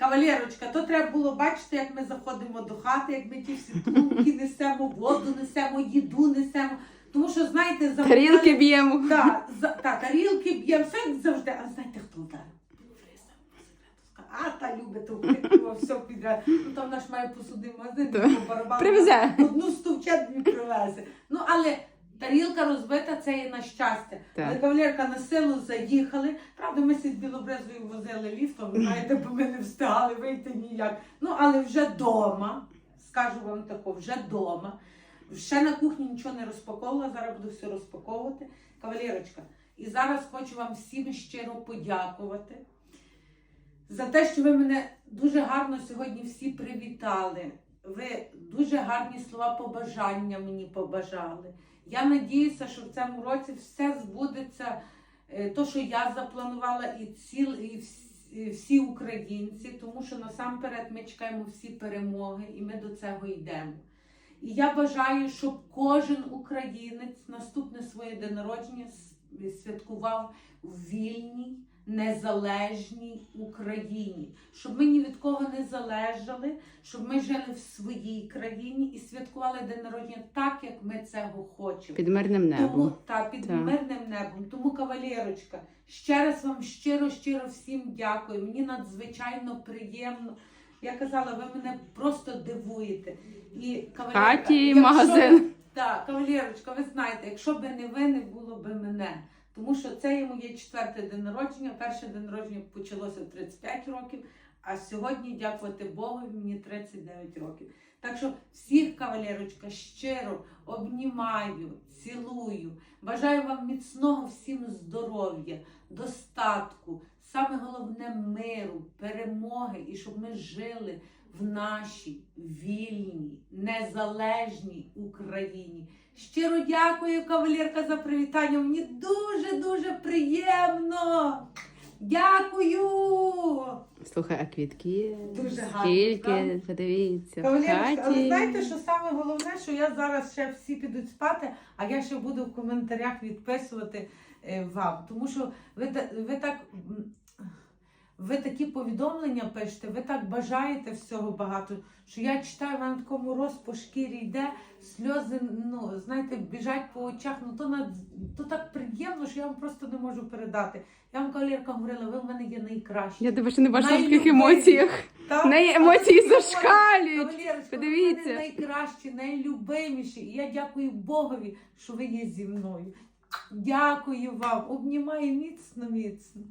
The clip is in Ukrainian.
Кавалерочка, то треба було бачити, як ми заходимо до хати, як ми ті всі трубки несемо, воду несемо, їду несемо. Тому що, знаєте, за Тарілки б'ємо. Так, за, та, тарілки б'ємо, все як завжди. А знаєте, хто вдарив? А, та любить вкрикнула, все підряд. Ну там наш має посуди магазин, привезе. Одну стовче дві привезе. Ну, але тарілка розбита, це є на щастя. Так. Але кавалерка на силу заїхали. Правда, ми з Білобрезою возили ліфтом, ви знаєте, бо ми не встигали вийти ніяк. Ну, але вже вдома, скажу вам тако, вже вдома. Ще на кухні нічого не розпаковувала, зараз буду все розпаковувати. Кавалерочка, і зараз хочу вам всім щиро подякувати за те, що ви мене дуже гарно сьогодні всі привітали. Ви дуже гарні слова побажання мені побажали. Я надіюся, що в цьому році все збудеться, е, то, що я запланувала, і ціл, і всі, українці, тому що насамперед ми чекаємо всі перемоги, і ми до цього йдемо. І я бажаю, щоб кожен українець наступне своє день народження святкував в вільній, незалежній Україні, щоб ми ні від кого не залежали, щоб ми жили в своїй країні і святкували день народження так, як ми цього хочемо. Під мирним Тому небом. та під Так. мирним небом. Тому, кавалерочка, ще раз вам щиро, щиро всім дякую. Мені надзвичайно приємно. Я казала, ви мене просто дивуєте. І кавалерка, Хаті, якщо- магазин. Так, кавалерочка, ви знаєте, якщо б не ви, не було б мене. Тому що це є моє четверте день народження. Перше день народження почалося в 35 років, а сьогодні, дякувати Богу, мені 39 років. Так що всіх, кавалерочка, щиро обнімаю, цілую. Бажаю вам міцного всім здоров'я, достатку, саме головне миру, перемоги і щоб ми жили в нашій вільній, незалежній Україні. Щиро дякую, кавалерка, за привітання. Мені дуже-дуже приємно. Дякую! Слухай, а квітки Дуже гарно, скільки, подивіться, в Кавалерочка, але знаєте, що саме головне, що я зараз ще всі підуть спати, а я ще буду в коментарях відписувати е, вам. Тому що ви, та- ви так. м, Ви такі повідомлення пишете, ви так бажаєте всього багато, що я читаю, в мене такому роз по шкірі йде, сльози, ну, знаєте, біжать по очах. Ну то, над, то так приємно, що я вам просто не можу передати. Я вам кавалерка говорила, ви в мене є найкращі. Я тебе ще не бачила в таких емоціях. Так? В неї емоції зашкалюють. Подивіться. ви в мене найкращі, найлюбиміші. І я дякую Богові, що ви є зі мною. Дякую вам. Обнімаю міцно, міцно.